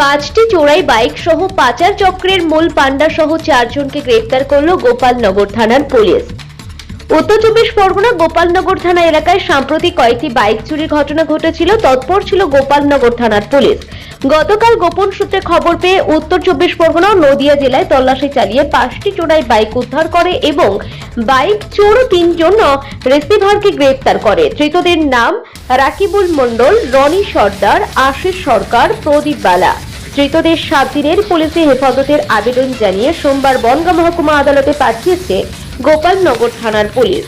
পাঁচটি চোরাই বাইক সহ পাচার চক্রের মূল পান্ডা সহ চারজনকে গ্রেফতার করল গোপালনগর থানার পুলিশ। উত্তর চব্বিশ পরগনা গোপালনগর থানা এলাকায় সাম্প্রতিক কয়েকটি বাইক চুরির ঘটনা ঘটেছিল, তৎপর ছিল গোপালনগর থানার পুলিশ। গতকাল গোপন সূত্রে খবর পেয়ে উত্তর চব্বিশ পরগনা নদিয়া জেলায় তল্লাশি চালিয়ে পাঁচটি চোরাই বাইক উদ্ধার করে এবং বাইক চোর তিনজন রিসিভারকে গ্রেফতার করে। ধৃতদের নাম রাকিবুল মণ্ডল, রনি সর্দার, আশিস সরকার, প্রদীপ বালা। ধৃতদের সাত দিনের পুলিশি হেফাজতের আবেদন জানিয়ে সোমবার বনগাঁ মহকুমা আদালতে পাঠিয়েছে গোপালনগর থানার পুলিশ।